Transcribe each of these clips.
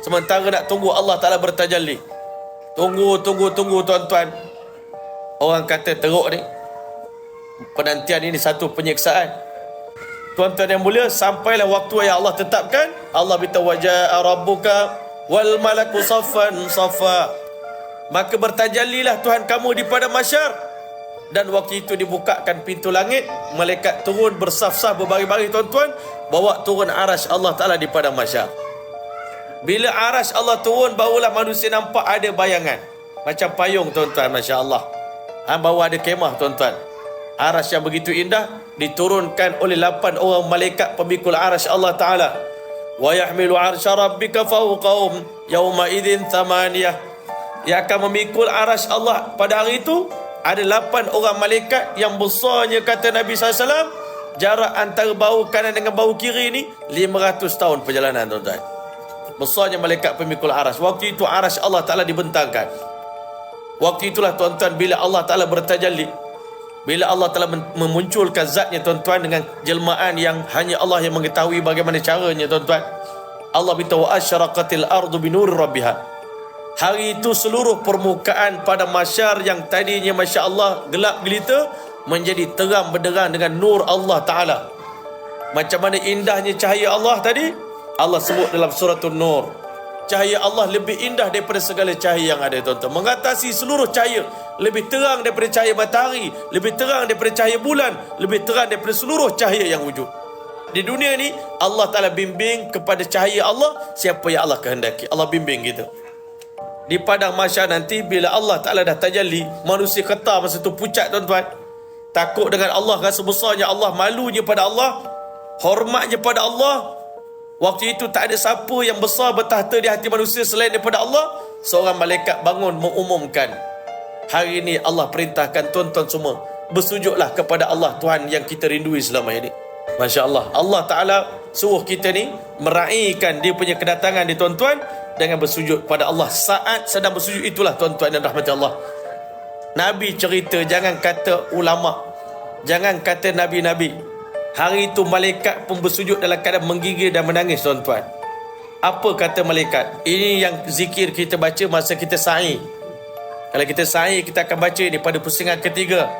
Sementara nak tunggu Allah Ta'ala bertajalli. Tunggu, tunggu, tunggu tuan-tuan. Orang kata teruk ni. Penantian ini satu penyiksaan. Tuan-tuan yang mulia, sampailah waktu yang Allah tetapkan. Allah beritahu wajah rabbuka wal malaku saffan saffa. Maka bertajallilah Tuhan kamu di pada masyar. Dan waktu itu dibukakan pintu langit. Malaikat turun bersaf-saf berbaring-baring tuan-tuan. Bawa turun arash Allah Ta'ala di pada masyar. Bila arash Allah turun, barulah manusia nampak ada bayangan. Macam payung tuan-tuan, Masya Allah. Ha, baru ada kemah tuan-tuan. Arash yang begitu indah, diturunkan oleh lapan orang malaikat pemikul arash Allah Ta'ala. Wa yahmilu arsha rabbika fawqahum yawma idhin thamaniyah. Yang akan memikul arash Allah pada hari itu, ada lapan orang malaikat yang besarnya kata Nabi SAW, jarak antara bau kanan dengan bau kiri ni 500 tahun perjalanan tuan-tuan. Besarnya malaikat pemikul arash. Waktu itu arash Allah Ta'ala dibentangkan. Waktu itulah tuan-tuan bila Allah Ta'ala bertajalli. Bila Allah Ta'ala memunculkan zatnya tuan-tuan dengan jelmaan yang hanya Allah yang mengetahui bagaimana caranya tuan-tuan. Allah beritahu asyaraqatil ardu binur rabbiha. Hari itu seluruh permukaan pada masyar yang tadinya Masya Allah gelap gelita menjadi terang benderang dengan nur Allah Ta'ala. Macam mana indahnya cahaya Allah tadi? Allah sebut dalam suratul Nur. Cahaya Allah lebih indah daripada segala cahaya yang ada tuan-tuan. Mengatasi seluruh cahaya. Lebih terang daripada cahaya matahari. Lebih terang daripada cahaya bulan. Lebih terang daripada seluruh cahaya yang wujud. Di dunia ni Allah Ta'ala bimbing kepada cahaya Allah siapa yang Allah kehendaki. Allah bimbing kita. Di padang masyar nanti bila Allah Ta'ala dah tajalli. Manusia kata masa tu pucat tuan-tuan. Takut dengan Allah rasa besarnya Allah. Malunya pada Allah. Hormatnya pada Allah. Waktu itu tak ada siapa yang besar bertahta di hati manusia selain daripada Allah. Seorang malaikat bangun mengumumkan. Hari ini Allah perintahkan tuan-tuan semua. Bersujudlah kepada Allah Tuhan yang kita rindui selama ini. Masya Allah. Allah Ta'ala suruh kita ni meraihkan dia punya kedatangan di tuan-tuan dengan bersujud pada Allah. Saat sedang bersujud itulah tuan-tuan dan rahmati Allah. Nabi cerita jangan kata ulama. Jangan kata nabi-nabi. Hari itu malaikat pun bersujud dalam keadaan menggigil dan menangis tuan-tuan. Apa kata malaikat? Ini yang zikir kita baca masa kita sa'i. Kalau kita sa'i kita akan baca ini pada pusingan ketiga.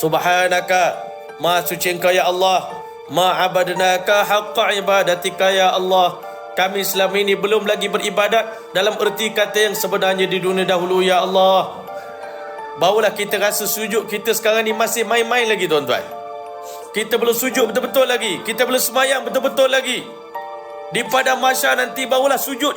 Subhanaka ma suci engkau ya Allah. Ma abadnaka haqqa ibadatika ya Allah. Kami selama ini belum lagi beribadat dalam erti kata yang sebenarnya di dunia dahulu ya Allah. Barulah kita rasa sujud kita sekarang ni masih main-main lagi tuan-tuan. Kita belum sujud betul-betul lagi. Kita belum semayang betul-betul lagi. Di padang masyar nanti barulah sujud yang